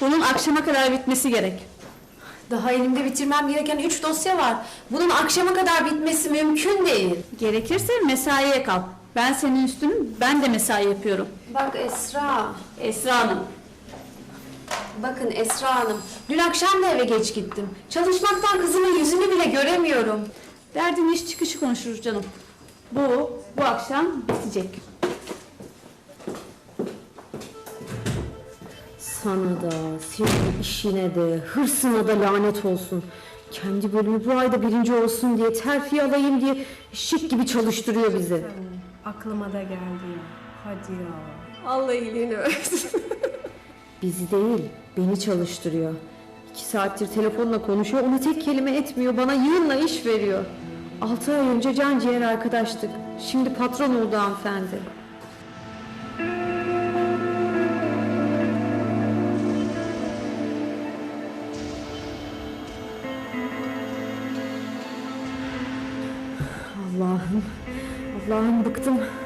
Bunun akşama kadar bitmesi gerek. Daha elimde bitirmem gereken üç dosya var. Bunun akşama kadar bitmesi mümkün değil. Gerekirse mesaiye kal. Ben senin üstünüm, ben de mesai yapıyorum. Bak Esra. Esra Hanım. Bakın Esra Hanım. Dün akşam da eve geç gittim. Çalışmaktan kızımın yüzünü bile göremiyorum. Derdin iş çıkışı konuşuruz canım. Bu, bu akşam bitecek. Sana da, senin işine de, hırsına da lanet olsun. Kendi bölümü bu ayda birinci olsun diye, terfi alayım diye şık gibi çalıştırıyor bizi. Aklıma da geldi ya. Hadi ya. Allah iyiliğini versin. Bizi değil, beni çalıştırıyor. İki saattir telefonla konuşuyor, ona tek kelime etmiyor, bana yığınla iş veriyor. Altı ay önce can ciğer arkadaştık. Şimdi patron oldu hanımefendi. Allah'ım bıktım.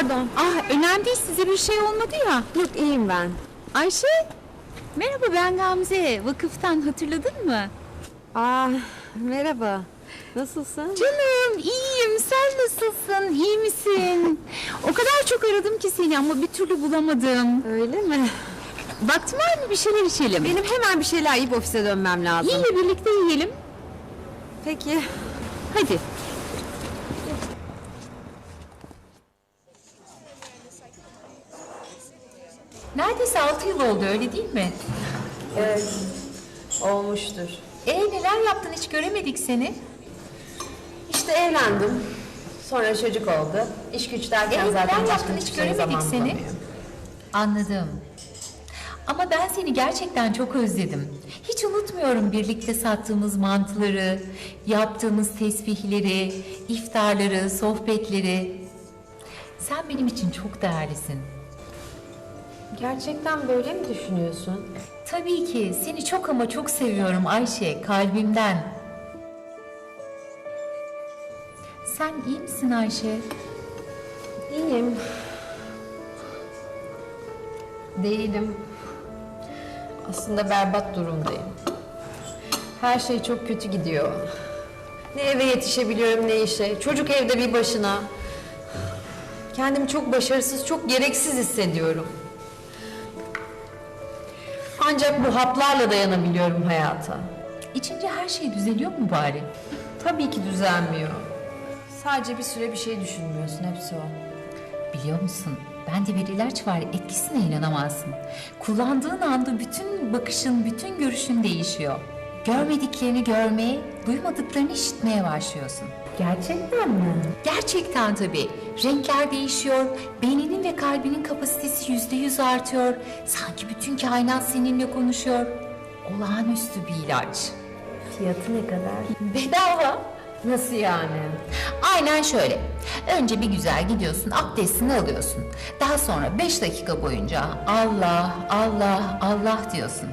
Pardon. Ah önemli değil size bir şey olmadı ya. Yok iyiyim ben. Ayşe. Merhaba ben Gamze. Vakıftan hatırladın mı? Aa, merhaba. Nasılsın? Canım iyiyim. Sen nasılsın? İyi misin? o kadar çok aradım ki seni ama bir türlü bulamadım. Öyle mi? Vaktin var mı bir şeyler içelim? Benim hemen bir şeyler yiyip ofise dönmem lazım. İyiyle birlikte yiyelim. Peki. Hadi. Neredeyse 6 yıl oldu öyle değil mi? Olmuştur. E neler yaptın hiç göremedik seni. İşte evlendim. Sonra çocuk oldu. İş güç derken E zaten neler başka yaptın hiç hiçbir şeye göremedik zaman seni. bulamıyorum. Anladım. Ama ben seni gerçekten çok özledim. Hiç unutmuyorum birlikte sattığımız mantıları, yaptığımız tesbihleri, iftarları, sohbetleri. Sen benim için çok değerlisin. Gerçekten böyle mi düşünüyorsun? Tabii ki seni çok ama çok seviyorum Ayşe, kalbimden. Sen iyi misin Ayşe? İyiyim. Değilim. Aslında berbat durumdayım. Her şey çok kötü gidiyor. Ne eve yetişebiliyorum ne işe. Çocuk evde bir başına. Kendimi çok başarısız, çok gereksiz hissediyorum. Ancak bu haplarla dayanabiliyorum hayata. İçince her şey düzeliyor mu bari? Tabii ki düzelmiyor. Sadece bir süre bir şey düşünmüyorsun, hepsi o. Biliyor musun? Bende bir ilaç var, etkisine inanamazsın. Kullandığın anda bütün bakışın, bütün görüşün değişiyor. Görmediklerini görmeye, duymadıklarını işitmeye başlıyorsun. Gerçekten mi? Gerçekten tabii. Renkler değişiyor, beyninin ve kalbinin kapasitesi yüzde yüz artıyor. Sanki bütün kainat seninle konuşuyor. Olağanüstü bir ilaç. Fiyatı ne kadar? Bedava. Nasıl yani? Aynen şöyle. Önce bir güzel gidiyorsun, abdestini alıyorsun. Daha sonra beş dakika boyunca Allah, Allah, Allah diyorsun.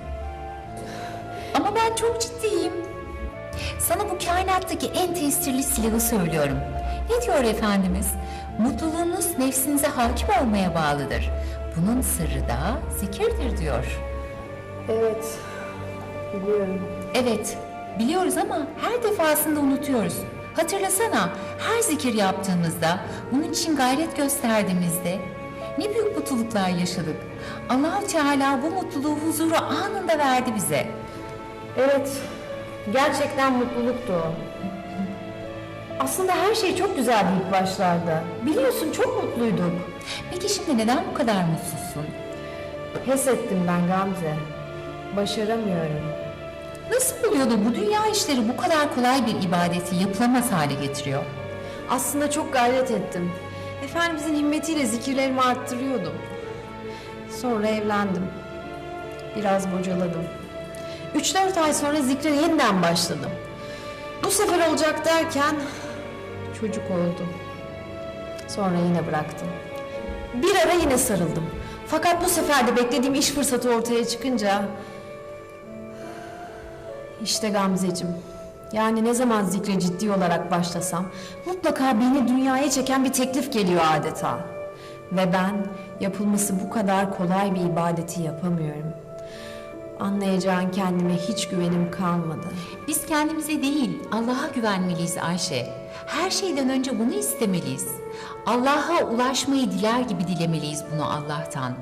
Ama ben çok ciddiyim. Sana bu kainattaki en tesirli silahı söylüyorum. Ne diyor Efendimiz? Mutluluğunuz nefsinize hakim olmaya bağlıdır. Bunun sırrı da zikirdir diyor. Evet, biliyorum. Evet, biliyoruz ama her defasında unutuyoruz. Hatırlasana, her zikir yaptığımızda, bunun için gayret gösterdiğimizde ne büyük mutluluklar yaşadık. Allahu Teala bu mutluluğu, huzuru anında verdi bize. Evet, gerçekten mutluluktu o. Aslında her şey çok güzeldi ilk başlarda. Biliyorsun çok mutluyduk. Peki şimdi neden bu kadar mutsuzsun? Pes ettim ben Gamze. Başaramıyorum. Nasıl oluyor da bu dünya işleri bu kadar kolay bir ibadeti yapılamaz hale getiriyor? Aslında çok gayret ettim. Efendimizin himmetiyle zikirlerimi arttırıyordum. Sonra evlendim. Biraz bocaladım. 3-4 ay sonra zikre yeniden başladım. Bu sefer olacak derken çocuk oldu. Sonra yine bıraktım. Bir ara yine sarıldım. Fakat bu sefer de beklediğim iş fırsatı ortaya çıkınca işte Gamzeciğim. Yani ne zaman zikre ciddi olarak başlasam mutlaka beni dünyaya çeken bir teklif geliyor adeta. Ve ben yapılması bu kadar kolay bir ibadeti yapamıyorum. Anlayacağın kendime hiç güvenim kalmadı. Biz kendimize değil, Allah'a güvenmeliyiz Ayşe. Her şeyden önce bunu istemeliyiz. Allah'a ulaşmayı diler gibi dilemeliyiz bunu Allah'tan.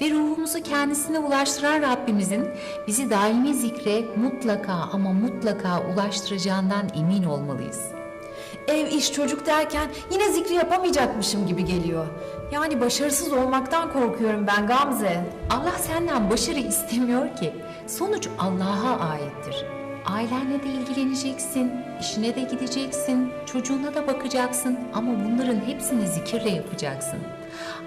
Ve ruhumuzu kendisine ulaştıran Rabbimizin bizi daimi zikre mutlaka ama mutlaka ulaştıracağından emin olmalıyız. Ev, iş, çocuk derken yine zikri yapamayacakmışım gibi geliyor. Yani başarısız olmaktan korkuyorum ben Gamze. Allah senden başarı istemiyor ki. Sonuç Allah'a aittir. Ailenle de ilgileneceksin, işine de gideceksin, çocuğuna da bakacaksın ama bunların hepsini zikirle yapacaksın.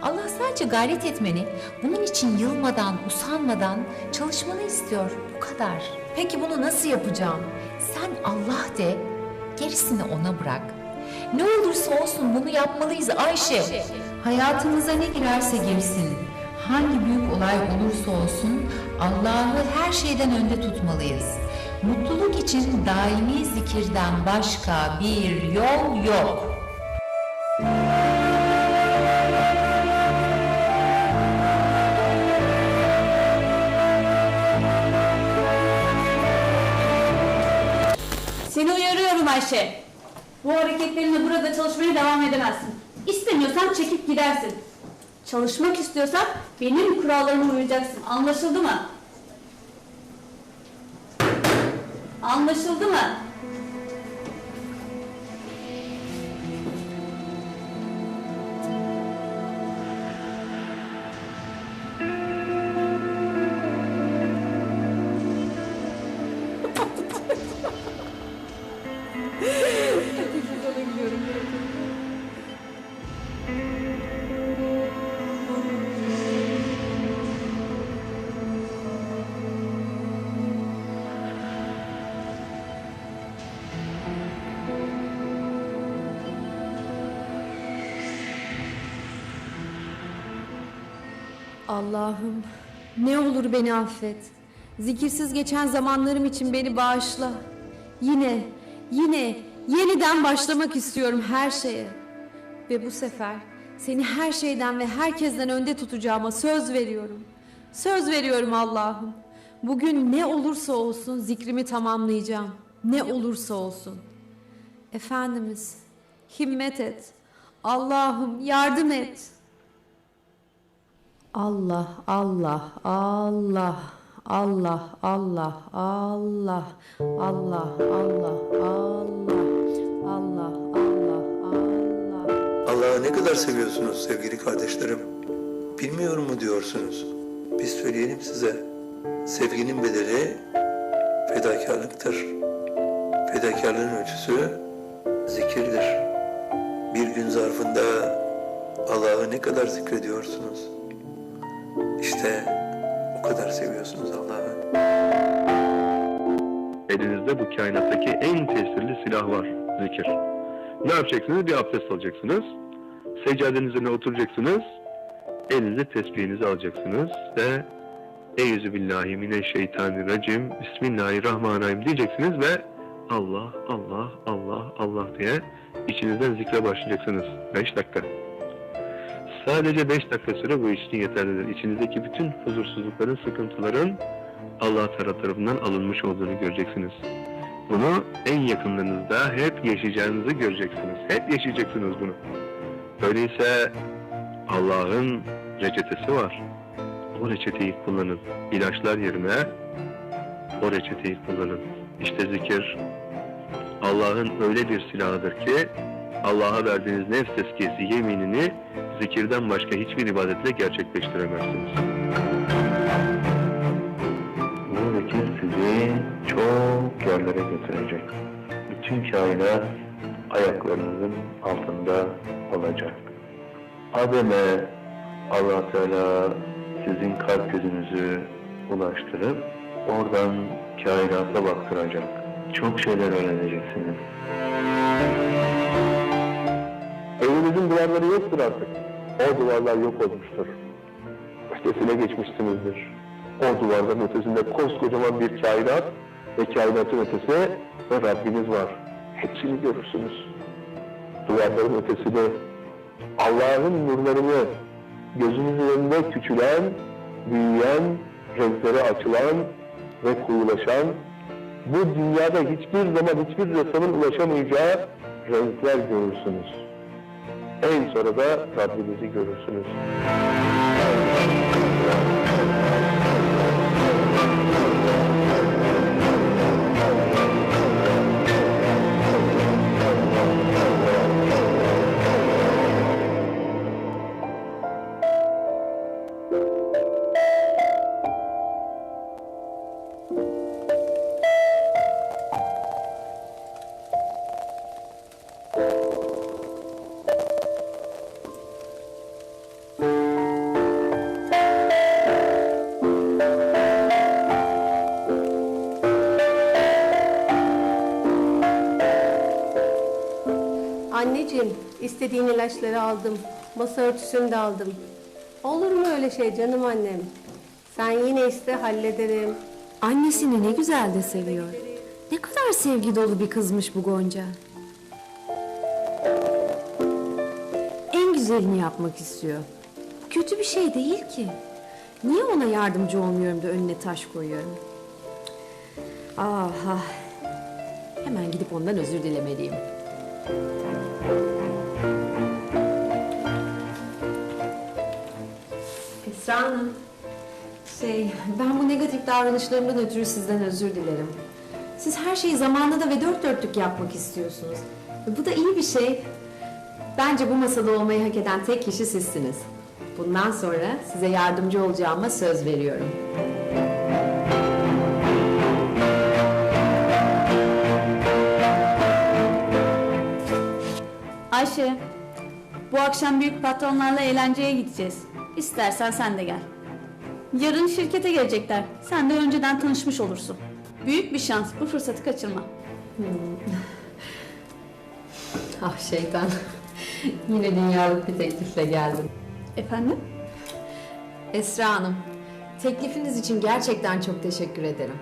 Allah sadece gayret etmeni, bunun için yılmadan, usanmadan çalışmanı istiyor. Bu kadar. Peki bunu nasıl yapacağım? Sen Allah de, gerisini ona bırak. Ne olursa olsun bunu yapmalıyız Ayşe. Hayatımıza ne girerse girsin, hangi büyük olay olursa olsun Allah'ı her şeyden önde tutmalıyız. Mutluluk için daimi zikirden başka bir yol yok. Seni uyarıyorum Ayşe. Bu hareketlerinle burada çalışmaya devam edemezsin. İstemiyorsan çekip gidersin. Çalışmak istiyorsan benim kurallarıma uyacaksın. Anlaşıldı mı? Anlaşıldı mı? Allah'ım ne olur beni affet. Zikirsiz geçen zamanlarım için beni bağışla. Yine, yine yeniden başlamak istiyorum her şeye. Ve bu sefer seni her şeyden ve herkesten önde tutacağıma söz veriyorum. Söz veriyorum Allah'ım. Bugün ne olursa olsun zikrimi tamamlayacağım. Ne olursa olsun. Efendimiz, himmet et. Allah'ım yardım et. Allah, Allah, Allah, Allah, Allah, Allah, Allah, Allah, Allah, Allah, Allah, Allah. Allah'ı ne kadar seviyorsunuz sevgili kardeşlerim? Bilmiyorum mu diyorsunuz? Biz söyleyelim size. Sevginin bedeli fedakarlıktır. Fedakarlığın ölçüsü zikirdir. Bir gün zarfında Allah'ı ne kadar zikrediyorsunuz? İşte o kadar seviyorsunuz Allah'ı. Elinizde bu kainattaki en tesirli silah var, zikir. Ne yapacaksınız? Bir abdest alacaksınız. Seccadenizin oturacaksınız. Elinize tesbihinizi alacaksınız ve Eyyüzü billahi mineşşeytanirracim Bismillahirrahmanirrahim diyeceksiniz ve Allah, Allah, Allah, Allah diye içinizden zikre başlayacaksınız. 5 dakika. Sadece 5 dakika süre bu için yeterlidir. İçinizdeki bütün huzursuzlukların, sıkıntıların Allah tarafından alınmış olduğunu göreceksiniz. Bunu en yakınlarınızda hep yaşayacağınızı göreceksiniz. Hep yaşayacaksınız bunu. Öyleyse Allah'ın reçetesi var. O reçeteyi kullanın. İlaçlar yerine o reçeteyi kullanın. İşte zikir Allah'ın öyle bir silahıdır ki Allah'a verdiğiniz nefs tezkiyesi yeminini zikirden başka hiçbir ibadetle gerçekleştiremezsiniz. zikir sizi çok yerlere götürecek. Bütün kainat ayaklarınızın altında olacak. Adem'e allah Teala sizin kalp gözünüzü ulaştırıp oradan kainata baktıracak. Çok şeyler öğreneceksiniz. Evinizin duvarları yoktur artık. O duvarlar yok olmuştur. Ötesine geçmişsinizdir. O duvarların ötesinde koskocaman bir kainat ve kainatın ötesi ve Rabbiniz var. Hepsini görürsünüz. Duvarların ötesinde Allah'ın nurlarını gözünüzün önünde küçülen, büyüyen, renklere açılan ve koyulaşan, bu dünyada hiçbir zaman hiçbir ressamın ulaşamayacağı renkler görürsünüz. En sonra da Rabbinizi görürsünüz. İstediğin ilaçları aldım. Masa örtüsünü de aldım. Olur mu öyle şey canım annem? Sen yine iste hallederim. Annesini ne güzel de seviyor. Ne kadar sevgi dolu bir kızmış bu Gonca. En güzelini yapmak istiyor. Kötü bir şey değil ki. Niye ona yardımcı olmuyorum da önüne taş koyuyorum? Ah ah. Hemen gidip ondan özür dilemeliyim. Esra Hanım. Şey, ben bu negatif davranışlarımdan ötürü sizden özür dilerim. Siz her şeyi zamanında ve dört dörtlük yapmak istiyorsunuz. Bu da iyi bir şey. Bence bu masada olmayı hak eden tek kişi sizsiniz. Bundan sonra size yardımcı olacağıma söz veriyorum. Ayşe, bu akşam büyük patronlarla eğlenceye gideceğiz. İstersen sen de gel. Yarın şirkete gelecekler. Sen de önceden tanışmış olursun. Büyük bir şans. Bu fırsatı kaçırma. Ah şeytan. Yine dünyalık bir teklifle geldim. Efendim? Esra Hanım, teklifiniz için gerçekten çok teşekkür ederim.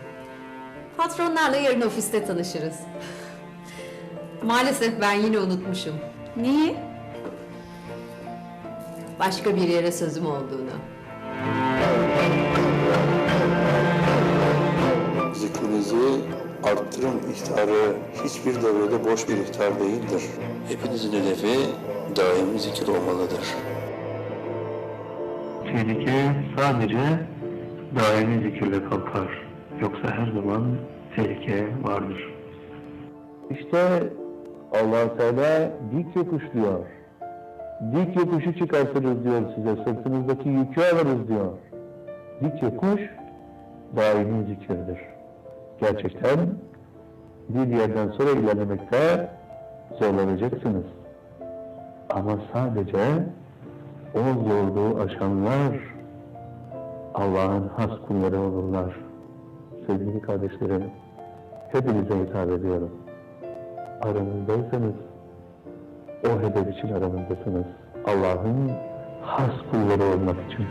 Patronlarla yarın ofiste tanışırız. Maalesef ben yine unutmuşum. Neyi? Başka bir yere sözüm olduğunu. Zikrinizi arttırın ihtarı hiçbir devrede boş bir ihtar değildir. Hepinizin hedefi daimi zikir olmalıdır. Tehlike sadece daimi zikirle kalkar. Yoksa her zaman tehlike vardır. İşte allah Teala dik yokuş diyor. Dik yokuşu çıkartırız diyor size. Sırtınızdaki yükü alırız diyor. Dik yokuş daimi zikirdir. Gerçekten bir yerden sonra ilerlemekte zorlanacaksınız. Ama sadece o zorluğu aşanlar Allah'ın has kulları olurlar. Sevgili kardeşlerim, hepinize hitap ediyorum. Aranızdaysanız, o hedef için aranızdasınız. Allah'ın has kulları olmak için.